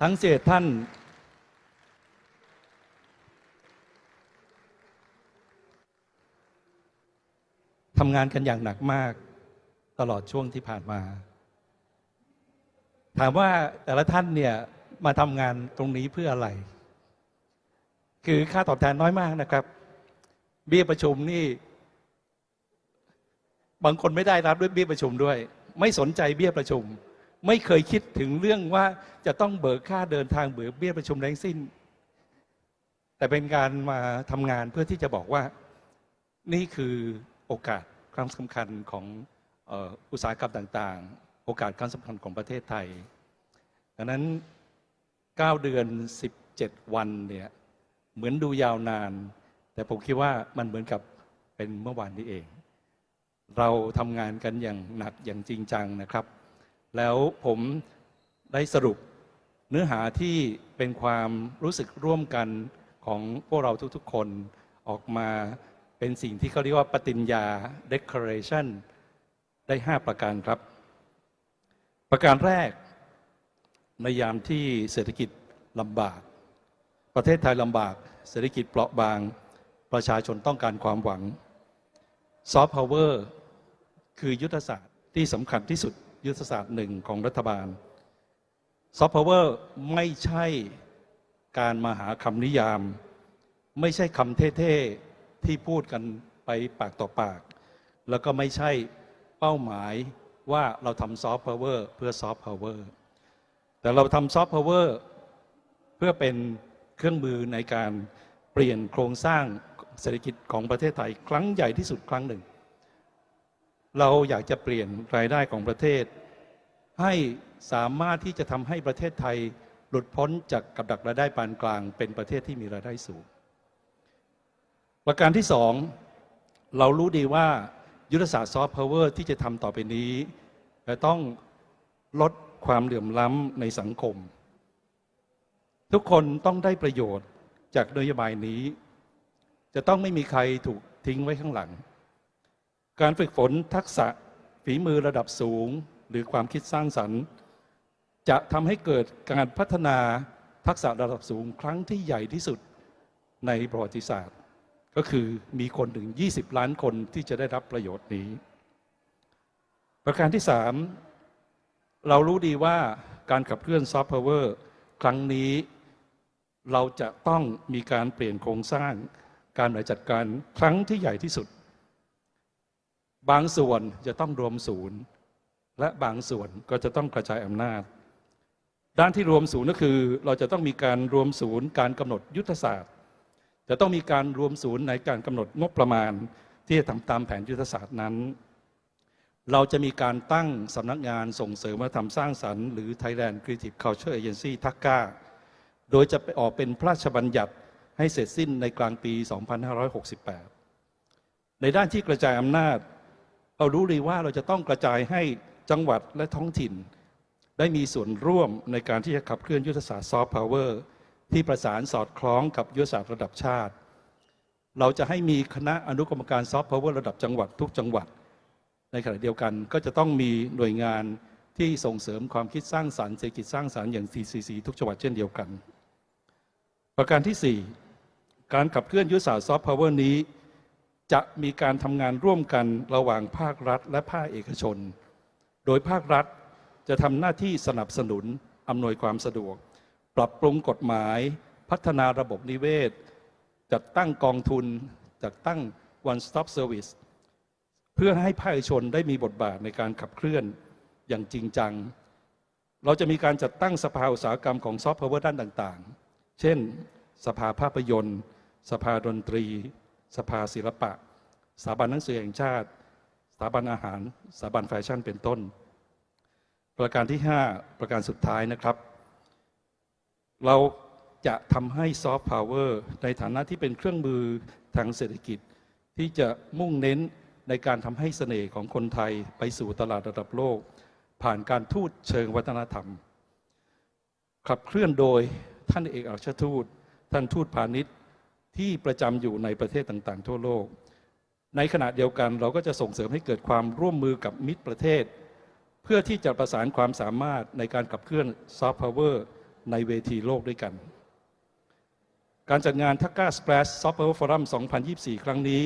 ทั้งเศษท่าน ทำงานกันอย่างหนักมากตลอดช่วงที่ผ่านมา ถามว่าแต่ละท่านเนี่ยมาทำงานตรงนี้เพื่ออะไร คือค่าตอบแทนน้อยมากนะครับ เบี้ยประชุมนี่ บางคนไม่ได้รับด้วยเบี้ยประชุมด้วย ไม่สนใจเบี้ยประชุม ไม่เคยคิดถึงเรื่องว่าจะต้องเบิกค่าเดินทางเบิกเบี้ยประชุมแรงสิ้น แต่เป็นการมาทำงานเพื่อที่จะบอกว่านี่คือโอกาสครั้งสำคัญของอุตสาหกรรมต่างๆ โอกาสครั้งสำคัญของประเทศไทย ดังนั้น 9 เดือน 17 วันเนี่ยเหมือนดูยาวนาน แต่ผมคิดว่ามันเหมือนกับเป็นเมื่อวานนี้เอง เราทำงานกันอย่างหนักอย่างจริงจังนะครับ แล้วผมได้สรุปเนื้อหาที่เป็นความรู้สึกร่วมกันของพวกเราทุกๆ คนออกมาเป็นสิ่งที่เขาเรียกว่าปฏิญญา declaration ได้ 5 ประการครับ ประการแรก ในยามที่เศรษฐกิจลำบาก ประเทศไทยลำบาก เศรษฐกิจเปราะบาง ประชาชนต้องการความหวังซอฟต์พาวเวอร์คือยุทธศาสตร์ที่สำคัญที่สุด ยุทธศาสตร์หนึ่งของรัฐบาลซอฟต์พาวเวอร์ไม่ใช่การมาหาคำนิยาม ไม่ใช่คำเท่ๆที่พูดกันไปปากต่อปาก แล้วก็ไม่ใช่เป้าหมายว่าเราทำซอฟต์พาวเวอร์เพื่อซอฟต์พาวเวอร์แต่เราทำซอฟต์พาวเวอร์เพื่อเป็นเครื่องมือในการเปลี่ยนโครงสร้างเศรษฐกิจของประเทศไทย ครั้งใหญ่ที่สุดครั้งหนึ่ง เราอยากจะเปลี่ยนรายได้ของประเทศ ให้สามารถที่จะทำให้ประเทศไทยหลุดพ้นจากกับดักรายได้ปานกลาง เป็นประเทศที่มีรายได้สูง ประการที่สองเรารู้ดีว่ายุทธศาสตร์ซอฟต์พาวเวอร์ที่จะทำต่อไปนี้จะต้องลดความเหลื่อมล้ำในสังคม ทุกคนต้องได้ประโยชน์จากนโยบายนี้ จะต้องไม่มีใครถูกทิ้งไว้ข้างหลัง การฝึกฝนทักษะฝีมือระดับสูง หรือความคิดสร้างสรรค์ จะทำให้เกิดการพัฒนาทักษะระดับสูงครั้งที่ใหญ่ที่สุดในประวัติศาสตร์ ก็คือมีคนถึง 20 ล้านคนที่จะได้รับประโยชน์นี้ ประการที่ 3 เรารู้ดีว่าการขับเคลื่อนซอฟต์พาวเวอร์ครั้งนี้เราจะต้องมีการเปลี่ยนโครงสร้าง การบริหารจัดการครั้งที่ใหญ่ที่สุด บางส่วนจะต้องรวมศูนย์ และบางส่วนก็จะต้องกระจายอำนาจ ด้านที่รวมศูนย์ก็คือ เราจะต้องมีการรวมศูนย์การกำหนดยุทธศาสตร์ จะต้องมีการรวมศูนย์ในการกำหนดงบประมาณ ที่จะทำตามแผนยุทธศาสตร์นั้น เราจะมีการตั้งสำนักงานส่งเสริมวัฒนธรรมสร้างสรรค์หรือ Thailand Creative Culture Agency ทักกาโดยจะไปออกเป็นพระราชบัญญัติให้เสร็จสิ้นในกลางปี 2568 ในด้านที่กระจายอำนาจ เรารู้เลยว่าเราจะต้องกระจายให้จังหวัดและท้องถิ่น ได้มีส่วนร่วมในการที่จะขับเคลื่อนยุทธศาสตร์ซอฟต์พาวเวอร์ที่ประสานสอดคล้องกับยุทธศาสตร์ระดับชาติ เราจะให้มีคณะอนุกรรมการซอฟต์พาวเวอร์ระดับจังหวัดทุกจังหวัด ในขณะเดียวกันก็จะต้องมีหน่วยงานที่ส่งเสริมความคิดสร้างสรรค์เศรษฐกิจสร้างสรรค์อย่าง CCC ทุกจังหวัดเช่นเดียวกัน ประการที่ 4 การขับเคลื่อนยุทธศาสตร์ซอฟต์พาวเวอร์นี้ จะมีการทำงานร่วมกันระหว่างภาครัฐและภาคเอกชน โดยภาครัฐจะทำหน้าที่สนับสนุนอำนวยความสะดวก ปรับปรุงกฎหมาย พัฒนาระบบนิเวศ จัดตั้งกองทุน จัดตั้ง one stop service เพื่อให้ภาคเอกชนได้มีบทบาทในการขับเคลื่อนอย่างจริงจัง เราจะมีการจัดตั้งสภาอุตสาหกรรมของซอฟต์พาวเวอร์ด้านต่าง ๆ เช่น สภาภาพยนตร์ สภาดนตรี สภาศิลปะ สถาบันหนังสือแห่งชาติ สถาบันอาหาร สถาบันแฟชั่นเป็นต้น ประการที่ 5 ประการสุดท้ายนะครับ เราจะทำให้ซอฟต์พาวเวอร์ในฐานะที่เป็นเครื่องมือทางเศรษฐกิจ ที่จะมุ่งเน้นในการทำให้เสน่ห์ของคนไทยไปสู่ตลาดระดับโลก ผ่านการทูตเชิงวัฒนธรรม ขับเคลื่อนโดยท่านเอกอัครทูต ท่านทูตพาณิชย์ ที่ประจำอยู่ในประเทศต่างๆ ทั่วโลก ในขณะเดียวกันเราก็จะส่งเสริมให้เกิดความร่วมมือกับมิตรประเทศ เพื่อที่จะประสานความสามารถในการขับเคลื่อนซอฟต์พาวเวอร์ในเวทีโลกด้วยกัน การจัดงานทักกาส p ป a s h Soft Power Forum 2024 ครั้งนี้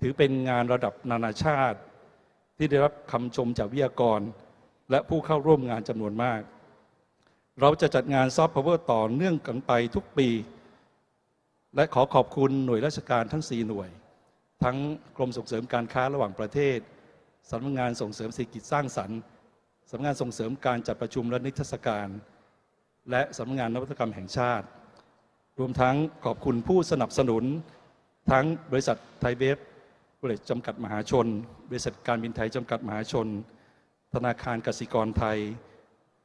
ถือเป็นงานระดับนานาชาติ ที่ได้รับคำชมจากวิทยากร และผู้เข้าร่วมงานจำนวนมาก เราจะจัดงานซอฟต์พาวเวอร์ต่อเนื่องกันไปทุกปี และขอขอบคุณหน่วยราชการทั้ง 4 หน่วย ทั้งกรมส่งเสริมการค้าระหว่างประเทศสำนักงานส่งเสริมเศรษฐกิจสร้างสรรค์สำนักงานส่งเสริมการจัดประชุมและนิทรรศการ และสำนักงานนวัตกรรมแห่งชาติ รวมทั้งขอบคุณผู้สนับสนุน ทั้งบริษัทไทยเบฟบริษัทจำกัดมหาชน บริษัทการบินไทยจำกัดมหาชน ธนาคารกสิกรไทย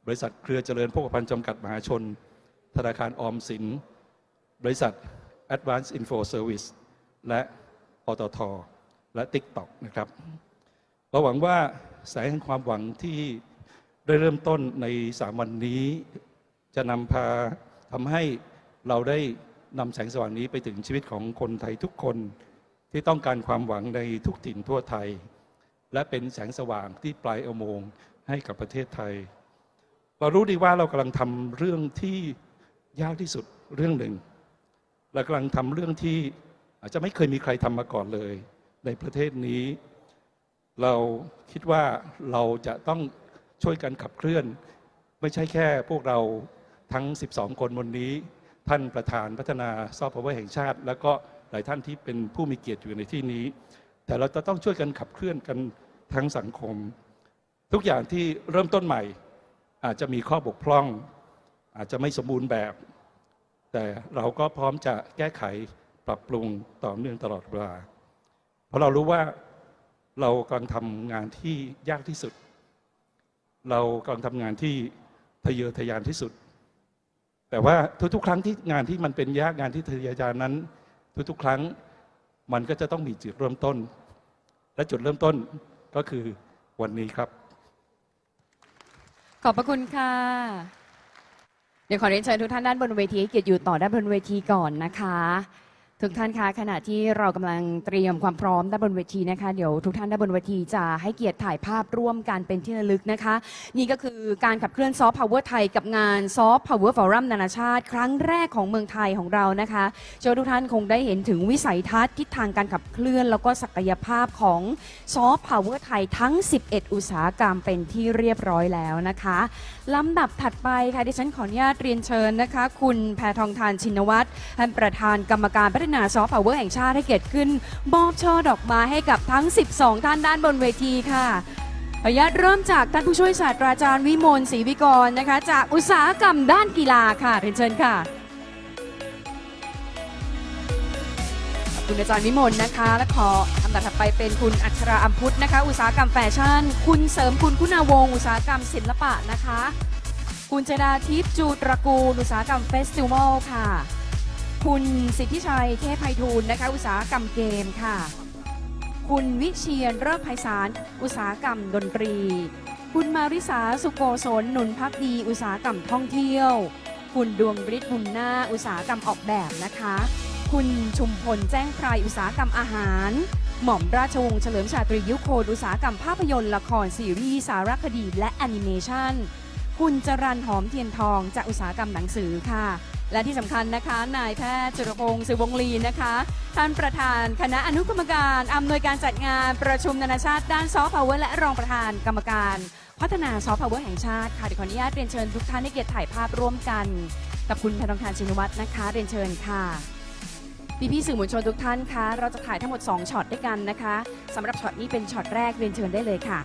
บริษัทเครือเจริญโภคภัณฑ์จำกัดมหาชน ธนาคารออมสิน บริษัท Advanced Info Service และปตทและ TikTok นะครับเราหวังว่าแสงแห่งความหวังที่ได้เริ่มต้นในสามวันนี้ จะนำพาทำให้เราได้นำแสงสว่างนี้ไปถึงชีวิตของคนไทยทุกคนที่ต้องการความหวังในทุกถิ่นทั่วไทย และเป็นแสงสว่างที่ปลายอุโมงค์ให้กับประเทศไทย เรารู้ดีว่าเรากำลังทำเรื่องที่ยากที่สุดเรื่องหนึ่ง เรากำลังทำเรื่องที่อาจจะไม่เคยมีใครทำมาก่อนเลย ในประเทศนี้ เราคิดว่าเราจะต้องช่วยกันขับเคลื่อน ไม่ใช่แค่พวกเราทั้ง 12 คนบนนี้ ท่านประธานพัฒนาซอฟต์พาวร์แห่งชาติ แล้วก็หลายท่านที่เป็นผู้มีเกียรติอยู่ในที่นี้ แต่เราจะต้องช่วยกันขับเคลื่อนกันทั้งสังคม ทุกอย่างที่เริ่มต้นใหม่ อาจจะมีข้อบกพร่อง อาจจะไม่สมบูรณ์แบบ แต่เราก็พร้อมจะแก้ไขปรับปรุงต่อเนื่องตลอดเวลา เพราะเรารู้ว่าเรากำลังทำงานที่ยากที่สุด เรากำลังทำงานที่ทะเยอทะยานที่สุด แต่ว่าทุกๆ ครั้งที่งานที่มันเป็นยากงานที่ทะเยอทะยานนั้น ทุกๆ ครั้งมันก็จะต้องมีจุดเริ่มต้น และจุดเริ่มต้นก็คือวันนี้ครับ ขอบพระคุณค่ะ ดี๋ยวขอเรียนเชิญทุกท่านด้านบนเวทีให้เกียรติอยู่ต่อด้านบนเวทีก่อนนะคะ ทุกท่านคะขณะที่เรากำลังเตรียมความพร้อมด้านบนเวทีนะคะ เดี๋ยวทุกท่านด้านบนเวทีจะให้เกียรติถ่ายภาพร่วมกันเป็นที่ระลึกนะคะ นี่ก็คือการขับเคลื่อนซอฟต์พาวเวอร์ไทยกับงานซอฟต์พาวเวอร์ฟอรัมนานาชาติ ครั้งแรกของเมืองไทยของเรานะคะเชื่อว่าทุกท่านคงได้เห็นถึงวิสัยทัศน์ทิศทางการขับเคลื่อน แล้วก็ศักยภาพของซอฟต์พาวเวอร์ไทยทั้ง 11 อุตสาหกรรมเป็นที่เรียบร้อยแล้วนะคะลำดับถัดไปค่ะดิฉันขออนุญาตเรียนเชิญนะคะ คุณแพทองทานชินวัตรท่านประธานกรรมการพัฒนาซอฟต์พาวเวอร์แห่งชาติให้เกียรติขึ้นมอบช่อดอกไม้ให้กับทั้ง 12 ท่านด้านบนเวทีค่ะขออนุญาตเริ่มจากท่านผู้ช่วยศาสตราจารย์วิมลศรีวิกรนะคะ จากอุตสาหกรรมด้านกีฬาค่ะเรียนเชิญค่ะคุณอาจารย์วิมลนะคะ และขอลำดับถัดไปเป็นคุณอัชราอัมพุทธนะคะ อุตสาหกรรมแฟชั่น คุณเสริมคุณคุณาวงศ์อุตสาหกรรมศิลปะนะคะ คุณเจดาทิพย์จูตระกูล อุตสาหกรรมเฟสติวัลค่ะ คุณสิทธิชัยเทพไพฑูรย์นะคะ อุตสาหกรรมเกมค่ะ คุณวิเชียนเริกไพศาลอุตสาหกรรมดนตรี คุณมาริสาสุโกศลหนุนพักดี อุตสาหกรรมท่องเที่ยว คุณดวงฤทธิ์บุญนาอุตสาหกรรมออกแบบนะคะ คุณชุมพลแจ้งไพรอุตสาหกรรมอาหาร หม่อมราชวงศ์เฉลิมชาตรียุคโคนอุตสาหกรรมภาพยนตร์ละครซีรีส์สารคดีและแอนิเมชันคุณจรันหอมเทียนทองจากอุตสาหกรรมหนังสือค่ะ และที่สำคัญนะคะ นายแพทย์จุรพงศ์สิวงลีนะคะ ท่านประธานคณะอนุกรรมการอำนวยการจัดงานประชุมนานาชาติด้านซอฟต์พาวเวอร์และรองประธานกรรมการ พัฒนาซอฟต์พาวเวอร์แห่งชาติค่ะเดี๋ยวขออนุญาตเรียนเชิญทุกท่านให้เกียรติถ่ายภาพร่วมกัน กับคุณธนงทานชินวัตรนะคะเรียนเชิญค่ะพี่พี่ๆสื่อมวลชนทุกท่านคะเราจะถ่ายทั้งหมด 2ช็อตด้วยกันนะคะสำหรับช็อตนี้เป็นช็อตแรกเรียนเชิญได้เลยค่ะ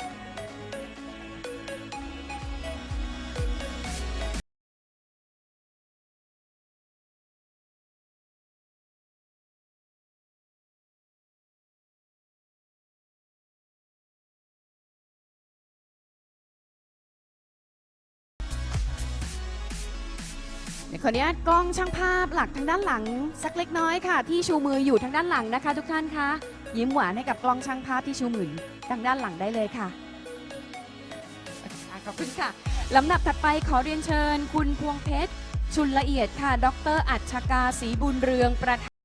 ขออนุญาตกล้องช่างภาพหลักทางด้านหลัง สักเล็กน้อยค่ะ ที่ชูมืออยู่ทางด้านหลังนะคะ ทุกท่านคะยิ้มหวานให้กับกล้องช่างภาพที่ชูมือทางด้านหลังได้เลยค่ะขอบคุณค่ะลำดับถัดไปขอเรียนเชิญ คุณพวงเพชร ชุนละเอียดค่ะ ดรอัจฉกาศรีบุญเรืองประธาน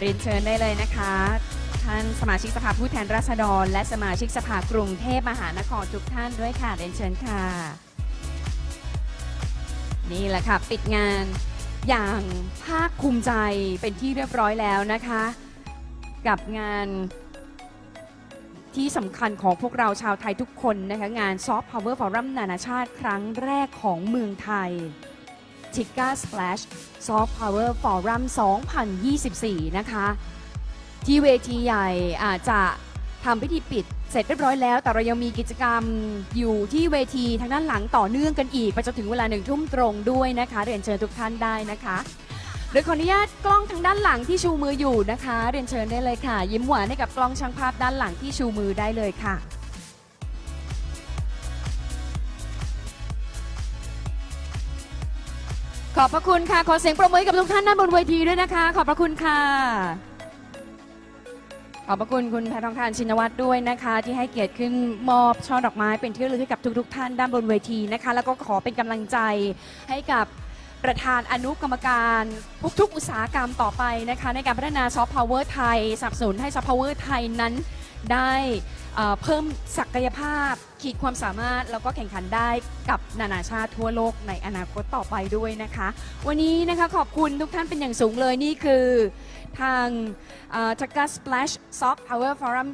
เรียนเชิญได้เลยนะคะ ท่านสมาชิกสภาผู้แทนราษฎร และสมาชิกสภากรุงเทพมหานครทุกท่านด้วยค่ะเรียนเชิญค่ะ นี่แหละค่ะ ปิดงานอย่างภาคภูมิใจเป็นที่เรียบร้อยแล้วนะคะ กับงานที่สำคัญของพวกเราชาวไทยทุกคนนะคะ งาน Soft Power Forum นานาชาติครั้งแรกของเมืองไทย t i g a Splash Soft Power Forum 2024 นะคะ ที่เวทีใหญ่อาจจะทำพิธีปิดเสร็จเรียบร้อยแล้ว แต่เรายังมีกิจกรรมอยู่ที่เวทีทางด้านหลังต่อเนื่องกันอีก ไปจนถึงเวลาหนึ่งทุ่มตรงด้วยนะคะ เรียนเชิญทุกท่านได้นะคะโดยขออนุญาตกล้องทางด้านหลังที่ชูมืออยู่นะคะ เรียนเชิญได้เลยค่ะ ยิ้มหวานให้กับกล้องช่างภาพด้านหลังที่ชูมือได้เลยค่ะ อบพระคุณค่ะ ขอเสียงประมือให้กับทุกท่านด้านบนเวทีด้วยนะคะ ขอบพระคุณค่ะ ขอบพระคุณคุณแพทองทานชินวัตรด้วยนะคะ ที่ให้เกียรติขึ้นมอบช่อดอกไม้เป็นที่ระลึกให้กับทุก ๆ ท่านด้านบนเวทีนะคะ แล้วก็ขอเป็นกำลังใจให้กับประธานอนุกรรมการทุกๆอุตสาหกรรมต่อไปนะคะ ในการพัฒนาซอฟต์พาวเวอร์ไทยสนับสนุนให้ซอฟต์พาวเวอร์ไทยนั้นได้เอ่อเพิ่มศักยภาพ ขีดความสามารถแล้วก็แข่งขันได้กับนานาชาติทั่วโลกในอนาคตต่อไปด้วยนะคะ วันนี้นะคะขอบคุณทุกท่านเป็นอย่างสูงเลยนี่คือทางจัก r ส Splash Soft Power Forum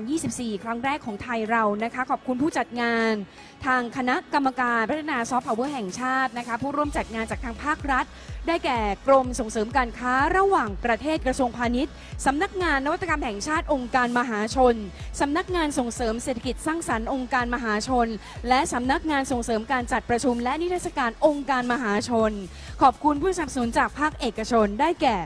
2024 ครั้งแรกของไทยเรานะคะ ขอบคุณผู้จัดงาน ทางคณะกรรมการพัฒนาซอฟต์พาวเวอร์แห่งชาตินะคะผู้ร่วมจัดงานจากทางภาครัฐ ได้แก่กรมส่งเสริมการค้าระหว่างประเทศกระทรวงพาณิชย์สำนักงานนวัตกรรมแห่งชาติองค์การมหาชนสำนักงานส่งเสริมเศรษฐกิจสร้างสรรค์องค์การมหาชน และสำนักงานส่งเสริมการจัดประชุม และนิทรรศการองค์การมหาชน ขอบคุณผู้สนับสนุนจากภาคเอกชน ได้แก่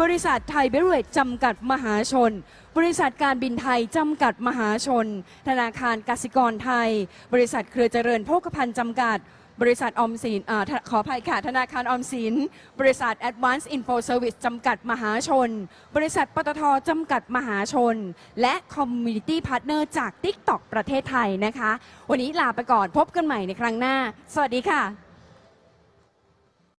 บริษัทไทยเบเวอเรจจำกัดมหาชน บริษัทการบินไทย จำกัดมหาชน ธนาคารกสิกรไทย บริษัทเครือเจริญโภคภัณฑ์จำกัด บริษัทออมสินอขออภัยค่ะ ธนาคารออมสิน บริษัท Advanced Info Service จำกัดมหาชน บริษัทปตทจำกัดมหาชน และ Community Partner จาก TikTok ประเทศไทยนะคะ วันนี้ลาไปก่อนพบกันใหม่ในครั้งหน้า สวัสดีค่ะ